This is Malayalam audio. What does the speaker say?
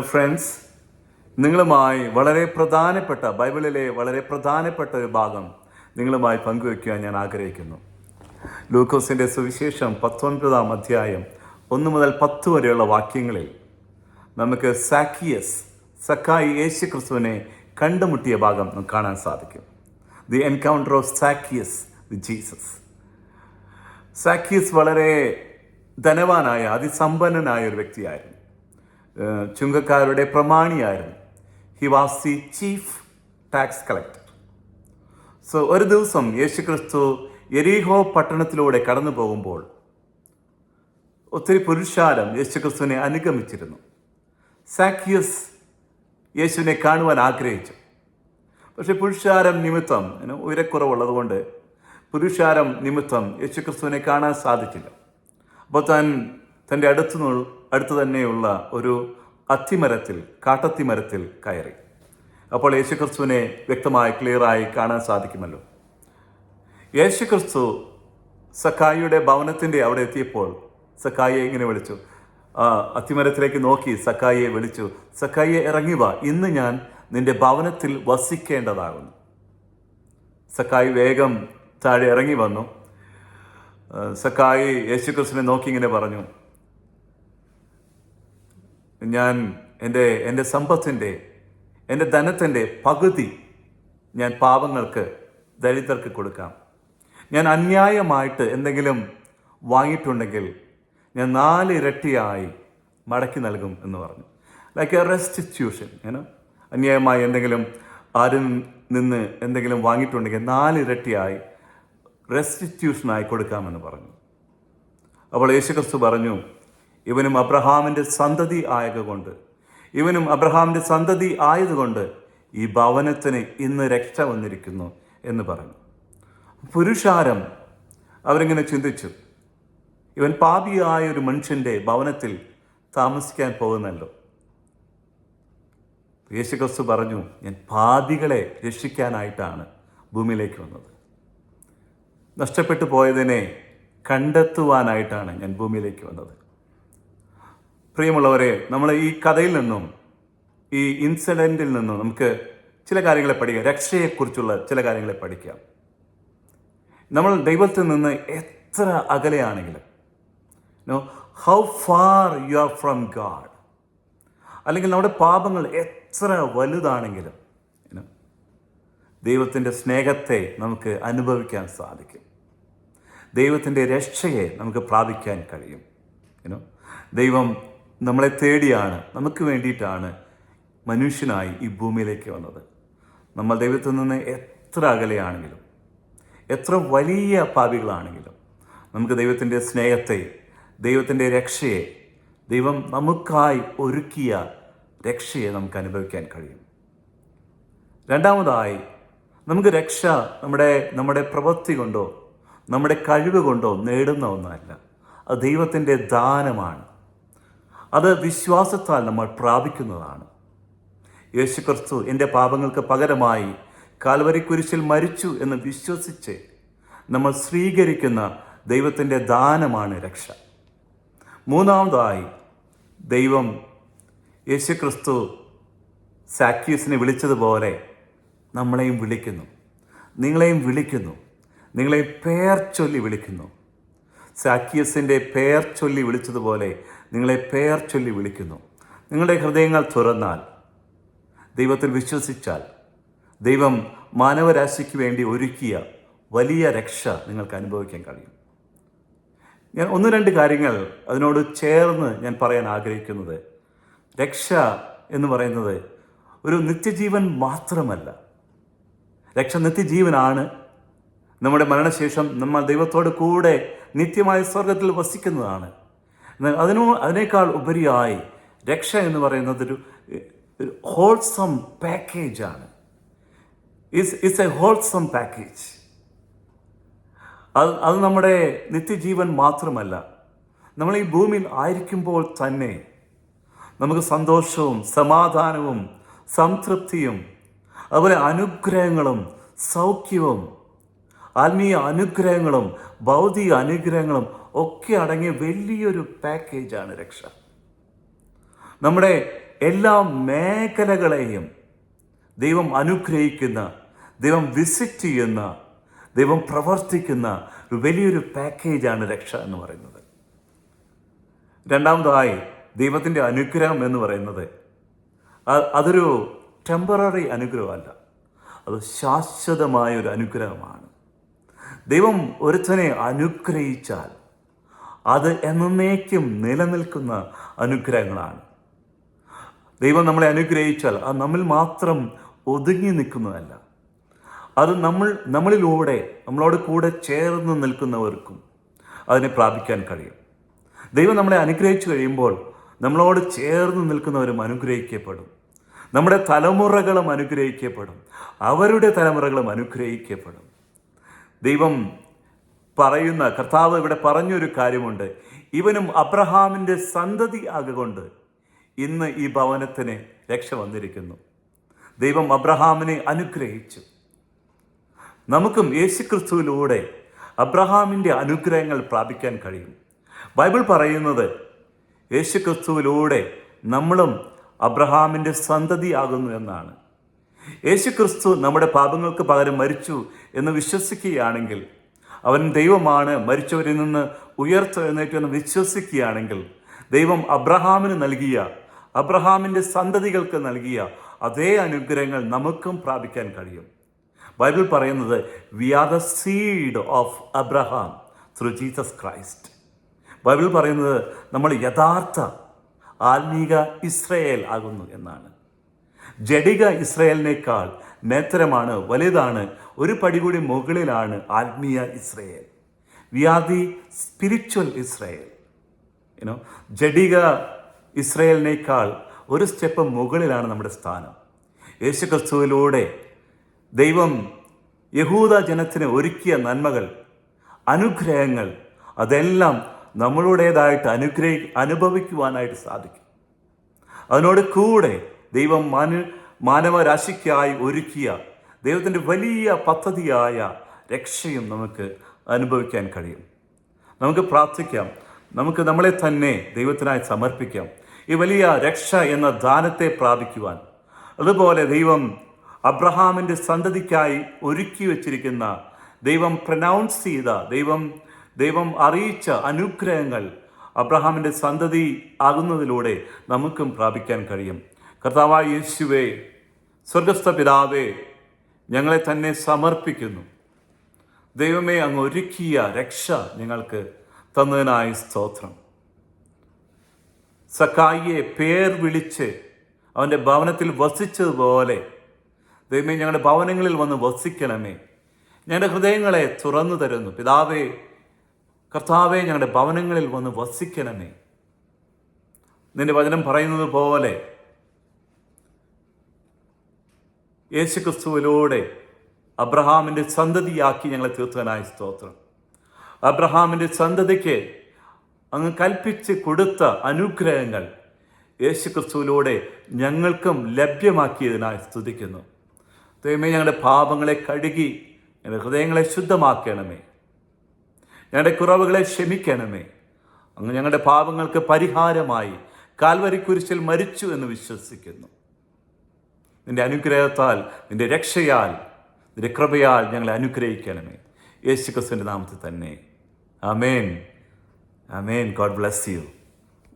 ഫ്രണ്ട്സ് നിങ്ങളുമായി വളരെ പ്രധാനപ്പെട്ട ബൈബിളിലെ വളരെ പ്രധാനപ്പെട്ട ഒരു ഭാഗം നിങ്ങളുമായി പങ്കുവയ്ക്കുവാൻ ഞാൻ ആഗ്രഹിക്കുന്നു. ലൂക്കോസിന്റെ സുവിശേഷം പത്തൊൻപതാം അധ്യായം ഒന്ന് മുതൽ പത്ത് വരെയുള്ള വാക്യങ്ങളിൽ നമുക്ക് സാക്കിയസ് സക്കായി യേശു ക്രിസ്തുവിനെ കണ്ടുമുട്ടിയ ഭാഗം നമുക്ക് കാണാൻ സാധിക്കും. The encounter of Zacchaeus with Jesus Zacchaeus വളരെ ധനവാനായ അതിസമ്പന്നനായ ഒരു വ്യക്തിയായിരുന്നു. ചുങ്കക്കാരുടെ പ്രമാണിയായിരുന്നു. He was the chief tax collector so ഒരു ദിവസം യേശുക്രിസ്തു എരീഹോ പട്ടണത്തിലൂടെ കടന്നു പോകുമ്പോൾ ഒത്തിരി പുരുഷാരം യേശുക്രിസ്തുവിനെ അനുഗമിച്ചിരുന്നു. സാക്കിയസ് യേശുവിനെ കാണുവാൻ ആഗ്രഹിച്ചു. പക്ഷേ പുരുഷാരം നിമിത്തം ഉയരക്കുറവുള്ളതുകൊണ്ട് പുരുഷാരം നിമിത്തം യേശുക്രിസ്തുവിനെ കാണാൻ സാധിച്ചില്ല. അപ്പോൾ താൻ തന്റെ അടുത്തു നിന്ന് അടുത്ത് തന്നെയുള്ള ഒരു അത്തിമരത്തിൽ കാട്ടത്തിമരത്തിൽ കയറി. അപ്പോൾ യേശുക്രിസ്തുവിനെ വ്യക്തമായി ക്ലിയറായി കാണാൻ സാധിക്കുമല്ലോ. യേശുക്രിസ്തു സക്കായിയുടെ ഭവനത്തിന്റെ അവിടെ എത്തിയപ്പോൾ സക്കായിയെ ഇങ്ങനെ വിളിച്ചു. അത്തിമരത്തിലേക്ക് നോക്കി സക്കായിയെ വിളിച്ചു. സക്കായിയെ ഇറങ്ങി വാ ഇന്ന് ഞാൻ നിന്റെ ഭവനത്തിൽ വസിക്കേണ്ടതാകുന്നു. സക്കായി വേഗം താഴെ ഇറങ്ങി വന്നു. സക്കായി യേശുക്രിസ്തുവിനെ നോക്കി ഇങ്ങനെ പറഞ്ഞു. ഞാൻ എന്റെ എന്റെ സമ്പത്തിന്റെ എന്റെ ധനത്തിന്റെ പകുതി ഞാൻ പാവങ്ങൾക്ക് ദരിദ്രർക്ക് കൊടുക്കാം. ഞാൻ അന്യായമായിട്ട് എന്തെങ്കിലും വാങ്ങിയിട്ടുണ്ടെങ്കിൽ ഞാൻ നാല് ഇരട്ടിയായി മടക്കി നൽകും എന്ന് പറഞ്ഞു. ലൈക്ക് എ റെസ്റ്റിറ്റ്യൂഷൻ ഏനോ അന്യായമായി എന്തെങ്കിലും ആരിൽ നിന്ന് എന്തെങ്കിലും വാങ്ങിയിട്ടുണ്ടെങ്കിൽ നാല് ഇരട്ടിയായി റെസ്റ്റിറ്റ്യൂഷനായി കൊടുക്കാമെന്ന് പറഞ്ഞു. അപ്പോൾ യേശുക്രിസ്തു പറഞ്ഞു ഇവനും അബ്രഹാമിന്റെ സന്തതി ആയതുകൊണ്ട് ഇവനും അബ്രഹാമിന്റെ സന്തതി ആയതുകൊണ്ട് ഈ ഭവനത്തിന് ഇന്ന് രക്ഷ വന്നിരിക്കുന്നു എന്ന് പറഞ്ഞു. പുരുഷാരം അവരിങ്ങനെ ചിന്തിച്ചു. ഇവൻ പാപിയായ ഒരു മനുഷ്യന്റെ ഭവനത്തിൽ താമസിക്കാൻ പോകുന്നല്ലോ. യേശുക്രിസ്തു പറഞ്ഞു ഞാൻ പാപികളെ രക്ഷിക്കാനായിട്ടാണ് ഭൂമിയിലേക്ക് വന്നത്. നഷ്ടപ്പെട്ടു പോയതിനെ കണ്ടെത്തുവാനായിട്ടാണ് ഞാൻ ഭൂമിയിലേക്ക് വന്നത്. പ്രിയമുള്ളവരെ നമ്മൾ ഈ കഥയിൽ നിന്നും ഈ ഇൻസിഡന്റിൽ നിന്നും നമുക്ക് ചില കാര്യങ്ങളെ പഠിക്കാം. രക്ഷയെക്കുറിച്ചുള്ള ചില കാര്യങ്ങളെ പഠിക്കാം. നമ്മൾ ദൈവത്തിൽ നിന്ന് എത്ര അകലെയാണെങ്കിലും no how far you are from God അല്ലെങ്കിൽ നമ്മുടെ പാപങ്ങൾ എത്ര വലുതാണെങ്കിലും ദൈവത്തിന്റെ സ്നേഹത്തെ നമുക്ക് അനുഭവിക്കാൻ സാധിക്കും. ദൈവത്തിന്റെ രക്ഷയെ നമുക്ക് പ്രാപിക്കാൻ കഴിയും. ദൈവം നമ്മളെ തേടിയാണ് നമുക്ക് വേണ്ടിയിട്ടാണ് മനുഷ്യനായി ഈ ഭൂമിയിലേക്ക് വന്നത്. നമ്മൾ ദൈവത്തിൽ നിന്ന് എത്ര അകലെയാണെങ്കിലും എത്ര വലിയ പാപികളാണെങ്കിലും നമുക്ക് ദൈവത്തിന്റെ സ്നേഹത്തെ ദൈവത്തിന്റെ രക്ഷയെ ദൈവം നമുക്കായി ഒരുക്കിയ രക്ഷയെ നമുക്ക് അനുഭവിക്കാൻ കഴിയും. രണ്ടാമതായി നമുക്ക് രക്ഷ നമ്മുടെ നമ്മുടെ പ്രവൃത്തി കൊണ്ടോ നമ്മുടെ കഴിവ് കൊണ്ടോ നേടുന്ന ഒന്നല്ല. അത് ദൈവത്തിന്റെ ദാനമാണ്. അത് വിശ്വാസത്താൽ നമ്മൾ പ്രാപിക്കുന്നതാണ്. യേശുക്രിസ്തു എന്റെ പാപങ്ങൾക്ക് പകരമായി കാൽവരി കുരിശിൽ മരിച്ചു എന്ന് വിശ്വസിച്ച് നമ്മൾ സ്വീകരിക്കുന്ന ദൈവത്തിന്റെ ദാനമാണ് രക്ഷ. മൂന്നാമതായി ദൈവം യേശുക്രിസ്തു സാക്യൂസിനെ വിളിച്ചതുപോലെ നമ്മളെയും വിളിക്കുന്നു. നിങ്ങളെയും വിളിക്കുന്നു. നിങ്ങളെയും പേർ ചൊല്ലി വിളിക്കുന്നു. സാക്യസിന്റെ പേർ ചൊല്ലി വിളിച്ചതുപോലെ നിങ്ങളെ പേർ ചൊല്ലി വിളിക്കുന്നു. നിങ്ങളുടെ ഹൃദയങ്ങൾ തുറന്നാൽ ദൈവത്തിൽ വിശ്വസിച്ചാൽ ദൈവം മാനവരാശിക്ക് വേണ്ടി ഒരുക്കിയ വലിയ രക്ഷ നിങ്ങൾക്ക് അനുഭവിക്കാൻ കഴിയും. ഞാൻ ഒന്ന് രണ്ട് കാര്യങ്ങൾ അതിനോട് ചേർന്ന് ഞാൻ പറയാൻ ആഗ്രഹിക്കുന്നത്. രക്ഷ എന്ന് പറയുന്നത് ഒരു നിത്യജീവൻ മാത്രമല്ല. രക്ഷ നിത്യജീവനാണ്. നമ്മുടെ മരണശേഷം നമ്മൾ ദൈവത്തോട് കൂടെ നിത്യമായ സ്വർഗത്തിൽ വസിക്കുന്നതാണ്. അതിനു അതിനേക്കാൾ ഉപരിയായി രക്ഷ എന്ന് പറയുന്നതൊരു ഹോൾസം പാക്കേജാണ് it's it's a wholesome package അത് അത് നമ്മുടെ നിത്യജീവൻ മാത്രമല്ല നമ്മൾ ഈ ഭൂമിയിൽ ആയിരിക്കുമ്പോൾ തന്നെ നമുക്ക് സന്തോഷവും സമാധാനവും സംതൃപ്തിയും അതുപോലെ അനുഗ്രഹങ്ങളും സൗഖ്യവും ആത്മീയ അനുഗ്രഹങ്ങളും ഭൗതിക അനുഗ്രഹങ്ങളും ഒക്കെ അടങ്ങിയ വലിയൊരു പാക്കേജാണ് രക്ഷ. നമ്മുടെ എല്ലാ മേഖലകളെയും ദൈവം അനുഗ്രഹിക്കുന്ന ദൈവം വിസിറ്റ് ചെയ്യുന്ന ദൈവം പ്രവർത്തിക്കുന്ന ഒരു വലിയൊരു പാക്കേജാണ് രക്ഷ എന്ന് പറയുന്നത്. രണ്ടാമതായി ദൈവത്തിന്റെ അനുഗ്രഹം എന്ന് പറയുന്നത് അതൊരു ടെമ്പററി അനുഗ്രഹമല്ല. അത് ശാശ്വതമായ ഒരു അനുഗ്രഹമാണ്. ദൈവം ഒരുത്തനെ അനുഗ്രഹിച്ചാൽ അത് എന്നേക്കും നിലനിൽക്കുന്ന അനുഗ്രഹങ്ങളാണ്. ദൈവം നമ്മളെ അനുഗ്രഹിച്ചാൽ അത് നമ്മിൽ മാത്രം ഒതുങ്ങി നിൽക്കുന്നതല്ല. അത് നമ്മൾ നമ്മളിലൂടെ നമ്മളോട് കൂടെ ചേർന്ന് നിൽക്കുന്നവർക്കും അതിനെ പ്രാപിക്കാൻ കഴിയും. ദൈവം നമ്മളെ അനുഗ്രഹിച്ചു കഴിയുമ്പോൾ നമ്മളോട് ചേർന്ന് നിൽക്കുന്നവരും അനുഗ്രഹിക്കപ്പെടും. നമ്മുടെ തലമുറകളും അനുഗ്രഹിക്കപ്പെടും. അവരുടെ തലമുറകളും അനുഗ്രഹിക്കപ്പെടും. ദൈവം പറയുന്ന കർത്താവ് ഇവിടെ പറഞ്ഞൊരു കാര്യമുണ്ട്. ഇവനും അബ്രഹാമിന്റെ സന്തതി ആകൊണ്ട് ഇന്ന് ഈ ഭവനത്തിന് രക്ഷ വന്നിരിക്കുന്നു. ദൈവം അബ്രഹാമിനെ അനുഗ്രഹിച്ചു. നമുക്കും യേശുക്രിസ്തുവിലൂടെ അബ്രഹാമിന്റെ അനുഗ്രഹങ്ങൾ പ്രാപിക്കാൻ കഴിയും. ബൈബിൾ പറയുന്നത് യേശുക്രിസ്തുവിലൂടെ നമ്മളും അബ്രഹാമിന്റെ സന്തതി ആകുന്നു എന്നാണ്. യേശുക്രിസ്തു നമ്മുടെ പാപങ്ങൾക്ക് പകരം മരിച്ചു എന്ന് വിശ്വസിക്കുകയാണെങ്കിൽ അവൻ ദൈവമാണ് മരിച്ചവരിൽ നിന്ന് ഉയർത്തെഴുന്നേറ്റു എന്ന് വിശ്വസിക്കുകയാണെങ്കിൽ ദൈവം അബ്രഹാമിന് നൽകിയ അബ്രഹാമിന്റെ സന്തതികൾക്ക് നൽകിയ അതേ അനുഗ്രഹങ്ങൾ നമുക്കും പ്രാപിക്കാൻ കഴിയും. ബൈബിൾ പറയുന്നത് we are the seed of Abraham through Jesus Christ Bible പറയുന്നത് നമ്മൾ യഥാർത്ഥ ആത്മീക ഇസ്രയേൽ ആകുന്നു എന്നാണ്. ജഡിക ഇസ്രയേലിനേക്കാൾ നേത്രമാണ് വലുതാണ് ഒരു പടി കൂടി മുകളിലാണ് ആത്മീയ Israel. We are the spiritual Israel you know ജഡിക ഇസ്രയേലിനേക്കാൾ ഒരു സ്റ്റെപ്പ് മുകളിലാണ് നമ്മുടെ സ്ഥാനം. യേശുക്രിസ്തുവിലൂടെ ദൈവം യഹൂദ ജനത്തിന് ഒരുക്കിയ നന്മകൾ അനുഗ്രഹങ്ങൾ അതെല്ലാം നമ്മളുടേതായിട്ട് അനുഗ്രഹി അനുഭവിക്കുവാനായിട്ട് സാധിക്കും. അതിനോട് കൂടെ ദൈവം മാന മാനവരാശിക്കായി ഒരുക്കിയ ദൈവത്തിന്റെ വലിയ പദ്ധതിയായ രക്ഷയും നമുക്ക് അനുഭവിക്കാൻ കഴിയും. നമുക്ക് പ്രാർത്ഥിക്കാം. നമുക്ക് നമ്മളെ തന്നെ ദൈവത്തിനായി സമർപ്പിക്കാം. ഈ വലിയ രക്ഷ എന്ന ദാനത്തെ പ്രാപിക്കുവാൻ. അതുപോലെ ദൈവം അബ്രഹാമിന്റെ സന്തതിക്കായി ഒരുക്കി വച്ചിരിക്കുന്ന ദൈവം പ്രനൗൺസ് ചെയ്ത ദൈവം ദൈവം അറിയിച്ച അനുഗ്രഹങ്ങൾ അബ്രഹാമിന്റെ സന്തതി ആകുന്നതിലൂടെ നമുക്കും പ്രാപിക്കാൻ കഴിയും. കർത്താവായ യേശുവേ സ്വർഗസ്ഥ പിതാവേ ഞങ്ങളെ തന്നെ സമർപ്പിക്കുന്നു. ദൈവമേ അങ്ങ് ഒരുക്കിയ രക്ഷ ഞങ്ങൾക്ക് തന്നതിനായി സ്തോത്രം. സക്കായിയെ പേർ വിളിച്ച് അവന്റെ ഭവനത്തിൽ വസിച്ചതുപോലെ ദൈവമേ ഞങ്ങളുടെ ഭവനങ്ങളിൽ വന്ന് വസിക്കണമേ. ഞങ്ങളുടെ ഹൃദയങ്ങളെ തുറന്നു തരുന്നു. പിതാവേ കർത്താവെ ഞങ്ങളുടെ ഭവനങ്ങളിൽ വന്ന് വസിക്കണമേ. നിന്റെ വചനം പറയുന്നത് പോലെ യേശുക്രിസ്തുവിലൂടെ അബ്രഹാമിന്റെ സന്തതിയാക്കി ഞങ്ങളെ തീർത്തവനായ സ്തോത്രം. അബ്രഹാമിന്റെ സന്തതിക്ക് അങ്ങ് കൽപ്പിച്ച് കൊടുത്ത അനുഗ്രഹങ്ങൾ യേശുക്രിസ്തുവിലൂടെ ഞങ്ങൾക്കും ലഭ്യമാക്കിയതിനായി സ്തുതിക്കുന്നു. ദൈവമേ ഞങ്ങളുടെ പാപങ്ങളെ കഴുകി ഞങ്ങളുടെ ഹൃദയങ്ങളെ ശുദ്ധമാക്കണമേ. ഞങ്ങളുടെ കുറവുകളെ ക്ഷമിക്കണമേ. അങ്ങ് ഞങ്ങളുടെ പാപങ്ങൾക്ക് പരിഹാരമായി കാൽവരിക്കുരിശിൽ മരിച്ചു എന്ന് വിശ്വസിക്കുന്നു. നിന്റെ അനുഗ്രഹത്താൽ നിന്റെ രക്ഷയാൽ നിന്റെ കൃപയാൽ ഞങ്ങളെ അനുഗ്രഹിക്കണമേ. യേശു ക്രിസ്തുവിന്റെ നാമത്തിൽ തന്നെ. Amen amen God bless you.